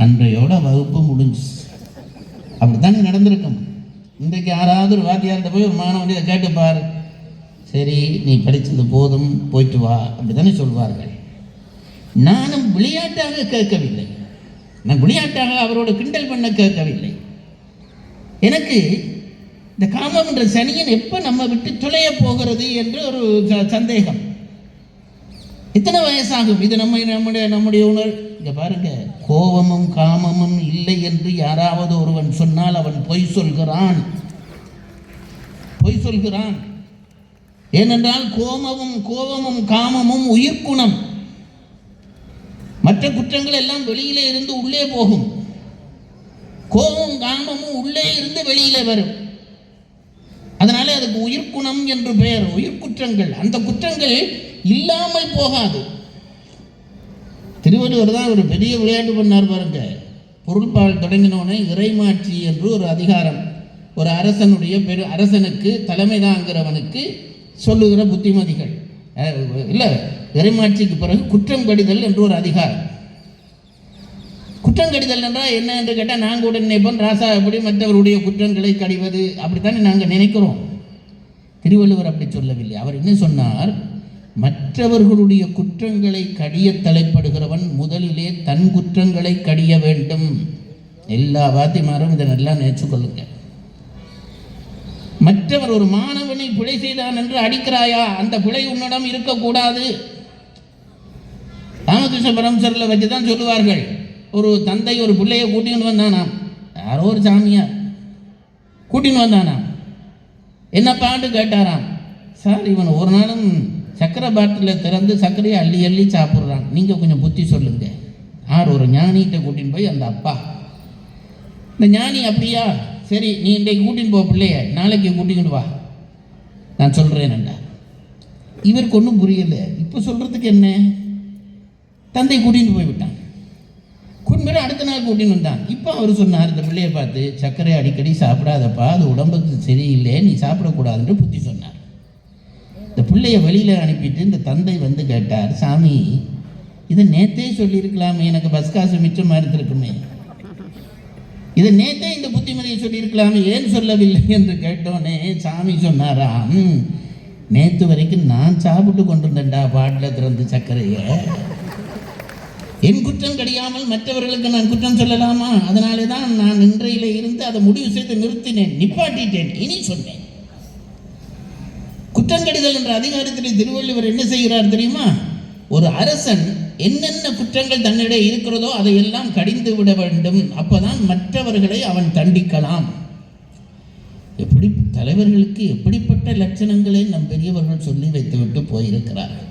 அன்றையோட வகுப்பு முடிஞ்சு அப்படித்தானே நடந்திருக்கும். இன்றைக்கு யாராவது ஒரு வாத்தியார்கிட்ட போய் ஒரு மாணவன் இதை கேட்டுப்பார். சரி நீ படித்தது போதும் போயிட்டு வா அப்படித்தானே சொல்வார்கள். நானும் விளையாட்டாக கேட்கவில்லை. நான் விளையாட்டாக அவரோட கிண்டல் பண்ண கேட்கவில்லை. எனக்கு இந்த காமம் என்ற சனியன் எப்போ நம்ம விட்டு துளைய போகிறது என்று ஒரு ச- சந்தேகம். எத்தனை வயசாகும். இது நம்ம நம்முடைய நம்முடைய உணர் இங்க பாருங்க. கோபமும் காமமும் இல்லை என்று யாராவது ஒருவன் சொன்னால் அவன் பொய் சொல்கிறான். பொய் சொல்கிறான். ஏனென்றால் கோமமும் கோபமும் காமமும் உயிர்க்குணம் மற்ற குற்றங்கள் எல்லாம் வெளியிலே இருந்து உள்ளே போகும். கோபம் காமமும் உள்ளே இருந்து வெளியிலே வரும். அதனாலே அதுக்கு உயிர்க்குணம் என்று பெயர். உயிர்க்குற்றங்கள் அந்த குற்றங்கள் இல்லாமல் போகாது. திருவள்ளுவர் தான் ஒரு பெரிய விளையாட்டு பண்ணார் பாருங்க. பொருள்பால் தொடங்கினோடனே இறைமாட்சி என்று ஒரு அதிகாரம். ஒரு அரசனுடைய பெரு அரசனுக்கு தலைமை தாங்கிறவனுக்கு சொல்லுகிற புத்திமதிகள். இல்லை இறைமாட்சிக்கு பிறகு குற்றம் கடிதல் என்று ஒரு அதிகாரம். குற்றம் கடிதல் என்றால் என்ன என்று கேட்டால் நாங்கள் கூட நினைப்போம் ராசா எப்படி மற்றவருடைய குற்றங்களை கடிவது அப்படித்தானே நாங்கள் நினைக்கிறோம். திருவள்ளுவர் அப்படி சொல்லவில்லை. அவர் என்ன சொன்னார்? மற்றவர்களுடைய குற்றங்களை கடிய தலைப்படுகிறவன் முதலிலே தன் குற்றங்களை கடிய வேண்டும். எல்லா வாத்திமாரும் இதை நல்லா நினைச்சுக்கொள்ளுங்க. மற்றவர் ஒரு மாணவனை பிழை செய்தான் என்று அடிக்கிறாயா? அந்த பிழை உன்னிடம் இருக்கக்கூடாது. ராமகிருஷ்ண பரமசரில் வச்சு தான் சொல்லுவார்கள். ஒரு தந்தை ஒரு பிள்ளையை கூட்டின்னு வந்தானாம். யாரோ ஒரு சாமியார் கூட்டின்னு வந்தானாம். என்ன பாட்டு கேட்டாராம். சார் இவன் ஒரு நாளும் சக்கரை பாட்டில் திறந்து சர்க்கரையை அள்ளி அள்ளி சாப்பிட்றான். நீங்கள் கொஞ்சம் புத்தி சொல்லுங்க. யார் ஒரு ஞானிகிட்ட கூட்டின்னு போய் அந்த அப்பா? இந்த ஞானி அப்படியா? சரி நீ இன்றைக்கு கூட்டின்னு போ பிள்ளைய. நாளைக்கு கூட்டிக்கிட்டு வா. நான் சொல்கிறேன்டா இவருக்கு ஒன்றும் புரியலை. இப்போ சொல்கிறதுக்கு என்ன? தந்தை கூட்டின்னு போய் விட்டான். அடுத்த நாள் கூட்டின்னு வந்தான். இப்போ அவர் சொன்னார் இந்த பிள்ளையை பார்த்து சர்க்கரை அடிக்கடி சாப்பிடாதப்பா. அது உடம்புக்கு சரியில்லை. நீ சாப்பிடக்கூடாதுன்னு புத்தி சொன்னார். இந்த பிள்ளைய வழியில் அனுப்பிட்டு இந்த தந்தை வந்து கேட்டார் சாமி இதை நேத்தே சொல்லியிருக்கலாமே எனக்கு பஸ் காசு மிச்சமாக இருந்திருக்குமே. இதை நேத்தே இந்த புத்திமதியை சொல்லியிருக்கலாமே ஏன் சொல்லவில்லை? என்று கேட்டோன்னே சாமி சொன்னாராம் நேற்று வரைக்கும் நான் சாப்பிட்டு கொண்டிருந்தேன்டா பாட்டில் திறந்து சர்க்கரையை. என் குற்றம் கிடையாமல் மற்றவர்களுக்கு நான் குற்றம் சொல்லலாமா? அதனாலே தான் நான் இன்றையில இருந்து அதை முடிவு செய்து நிறுத்தினேன் நிப்பாட்டிட்டேன் இனி சொன்னேன். குற்றம் கடிதல் என்ற அதிகாரத்தில் திருவள்ளுவர் என்ன செய்கிறார் தெரியுமா? ஒரு அரசன் என்னென்ன குற்றங்கள் தன்னிடையே இருக்கிறதோ அதையெல்லாம் கடிந்து விட வேண்டும். அப்போதான் மற்றவர்களை அவன் தண்டிக்கலாம். எப்படி தலைவர்களுக்கு எப்படிப்பட்ட லட்சணங்களை நம் பெரியவர்கள் சொல்லி வைத்துவிட்டு போயிருக்கிறார்கள்?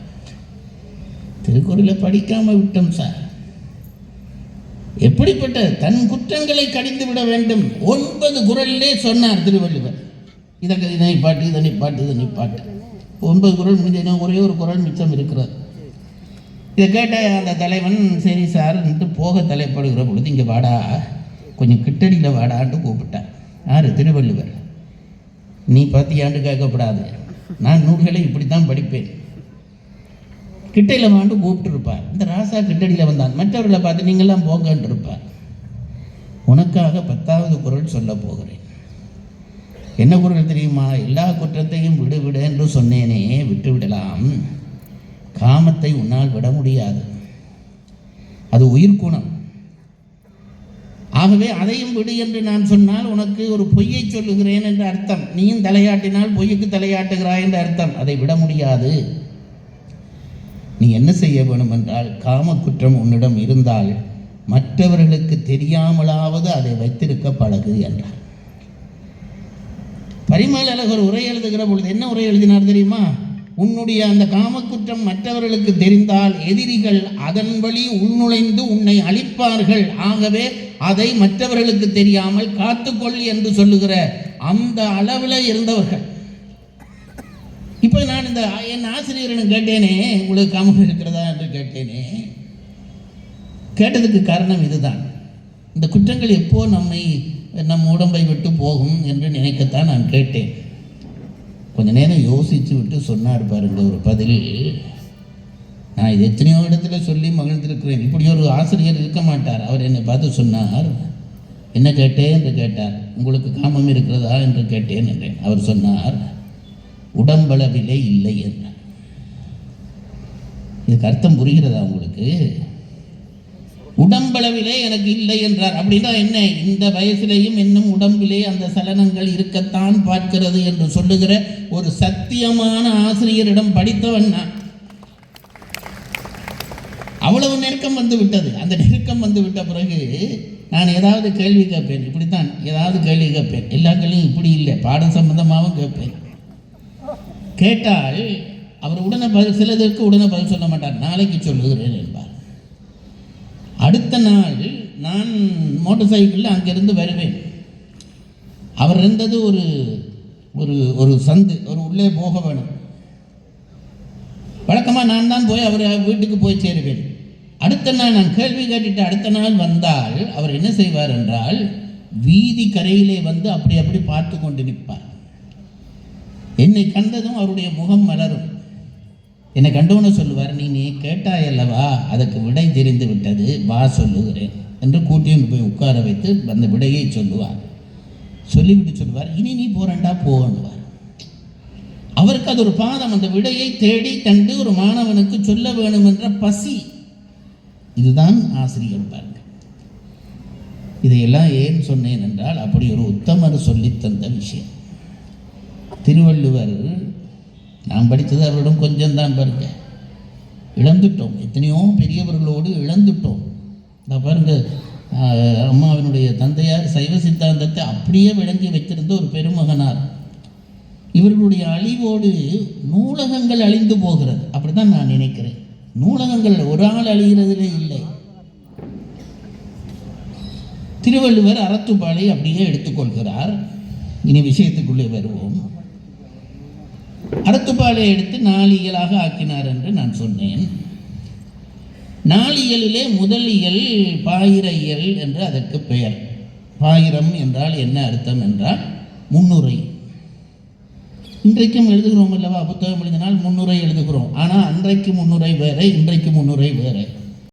திருக்குறளை படிக்காம விட்டோம் சார். எப்படிப்பட்ட தன் குற்றங்களை கடிந்து விட வேண்டும்? ஒன்பது குரலிலே சொன்னார் திருவள்ளுவர். இதை இதை பாட்டு இதை பாட்டு இதை பாட்டு ஒன்பது குரல் முடிஞ்ச ஒரே ஒரு குரல் மிச்சம் இருக்கிறது. இதை கேட்ட அந்த தலைவன் சரி சார்ன்ட்டு போக தலைப்படுகிற பொழுது இங்கே வாடா கொஞ்சம் கிட்டடியில் வாடான்ட்டு கூப்பிட்டான். யார்? திருவள்ளுவர். நீ பார்த்தியாண்டு கேட்கக்கூடாது நான் நூல்களை இப்படி தான் படிப்பேன். கிட்டையில் வாண்டு கூப்பிட்டுருப்பார் இந்த ராசா கிட்டடியில் வந்தான். மற்றவர்களை பார்த்து நீங்களாம் போங்கன்ட்டு இருப்பார். உனக்காக பத்தாவது குரல் சொல்ல போகிறேன். என்ன குரல் தெரியுமா? எல்லா குற்றத்தையும் விடுவிட என்று சொன்னேனே விட்டுவிடலாம் காமத்தை உன்னால் விட முடியாது. அது உயிர்க்குணம் ஆகவே அதையும் விடு என்று நான் சொன்னால் உனக்கு ஒரு பொய்யை சொல்லுகிறேன் என்ற அர்த்தம். நீயும் தலையாட்டினால் பொய்யுக்கு தலையாட்டுகிறாய் என்ற அர்த்தம். அதை விட முடியாது. நீ என்ன செய்ய வேணும் என்றால் காம குற்றம் உன்னிடம் இருந்தால் மற்றவர்களுக்கு தெரியாமலாவது அதை வைத்திருக்க பழகு என்றார். பரிமள அழகர் உரை எழுதுகிற பொழுது என்ன உரை எழுதினார் தெரியுமா? உன்னுடைய அந்த காமக்குற்றம் மற்றவர்களுக்கு தெரிந்தால் எதிரிகள் அதன் வழி உள்நுழைந்து உன்னை அழிப்பார்கள். ஆகவே அதை மற்றவர்களுக்கு தெரியாமல் காத்துக்கொள் என்று சொல்லுகிற அந்த அளவில் இருந்தவர்கள். இப்போ நான் இந்த என் ஆசிரியரிடம் கேட்டேனே உங்களுக்கு காமம் இருக்கிறதா என்று கேட்டேனே. கேட்டதுக்கு காரணம் இதுதான். இந்த குற்றங்கள் எப்போ நம்மை நம் உடம்பை விட்டு போகும் என்று நினைக்கத்தான் நான் கேட்டேன். கொஞ்ச நேரம் யோசித்து விட்டு சொன்னார் பாருங்க ஒரு பதில். நான் இது எத்தனையோ இடத்துல சொல்லி மகிழ்ந்திருக்கிறேன். இப்படி ஒரு ஆசிரியர் இருக்க மாட்டார். அவர் என்னை பார்த்து சொன்னார் என்ன கேட்டேன்? என்று கேட்டார். உங்களுக்கு காமம் இருக்கிறதா? என்று கேட்டேன் என்றேன். அவர் சொன்னார் உடம்பளவிலே இல்லை என்றார். இதுக்கு அர்த்தம் புரிகிறதா உங்களுக்கு? உடம்பளவிலே எனக்கு இல்லை என்றார். அப்படின்னா என்ன? இந்த வயசிலேயும் இன்னும் உடம்பிலே அந்த சலனங்கள் இருக்கத்தான் பார்க்கிறது என்று சொல்லுகிற ஒரு சத்தியமான ஆசிரியரிடம் படித்தவன் நான். அவ்வளவு நெருக்கம் வந்து விட்டது. அந்த நெருக்கம் வந்து விட்ட பிறகு நான் ஏதாவது கேள்வி கேட்பேன். இப்படித்தான் ஏதாவது கேள்வி கேட்பேன். எல்லா கேள்வியும் இப்படி இல்லை. பாடம் சம்பந்தமாகவும் கேட்பேன். கேட்டால் அவர் உடனே பதில் சிலதற்கு உடனே பதில் சொல்ல மாட்டார். நாளைக்கு சொல்லுகிறேன் என்பார். அடுத்த நாள் நான் மோட்டார் சைக்கிளில் அங்கேருந்து வருவேன். அவர் இருந்தது ஒரு ஒரு ஒரு சந்து ஒரு உள்ளே போக வேணும் வழக்கமாக நான் தான் போய் அவர் வீட்டுக்கு போய் சேருவேன். அடுத்த நாள் நான் கேள்வி கேட்டுட்டு அடுத்த நாள் வந்தால் அவர் என்ன செய்வார் என்றால் வீதி கரையிலே வந்து அப்படி அப்படி பார்த்து கொண்டு நிற்பார். என்னை கண்டதும் அவருடைய முகம் மலரும். என்னை கண்டவன சொல்லுவார் நீ நீ கேட்டாய் அல்லவா அதுக்கு விடை தெரிந்து விட்டது. வா சொல்லுகிறேன். என்று கூட்டியும் போய் உட்கார வைத்து அந்த விடையை சொல்லுவார். சொல்லிவிட்டு சொல்லுவார் இனி நீ போறண்டா போகணுவார் அவருக்கு அது ஒரு பாதம். அந்த விடையை தேடி கண்டு ஒரு மாணவனுக்கு சொல்ல வேணும் என்ற பசி. இதுதான் ஆசிரியர் பாருங்க. இதையெல்லாம் ஏன் சொன்னேன் என்றால் அப்படி ஒரு உத்தமர் சொல்லித்தந்த விஷயம். திருவள்ளுவர் நாம் படித்தது அவரிடம் கொஞ்சம் தான் பாருங்க. இழந்துட்டோம். எத்தனையோ பெரியவர்களோடு இழந்துட்டோம். நான் பாருங்க அம்மாவினுடைய தந்தையார் சைவ சித்தாந்தத்தை அப்படியே விளங்கி வைத்திருந்த ஒரு பெருமகனார். இவர்களுடைய அழிவோடு நூலகங்கள் அழிந்து போகிறது. அப்படிதான் நான் நினைக்கிறேன். நூலகங்கள் ஒரு ஆள் அழிகிறதுலே இல்லை. திருவள்ளுவர் அறத்துப்பாலை அப்படியே எடுத்துக்கொள்கிறார். இனி விஷயத்துக்குள்ளே வருவோம். அடத்துப்பாலை எடுத்து நாளியலாக ஆக்கினார் என்று நான் சொன்னேன். நாளியலிலே முதல் இயல் பாயிர இயல் என்று அதற்கு பெயர். பாயிரம் என்றால் என்ன அர்த்தம் என்றால் முன்னுரை. இன்றைக்கும் எழுதுகிறோம் அல்லவா? புத்தகம் எழுதினால் முன்னுரை எழுதுகிறோம். ஆனால் அன்றைக்கு முன்னுரை வேறு இன்றைக்கு முன்னுரை வேறு.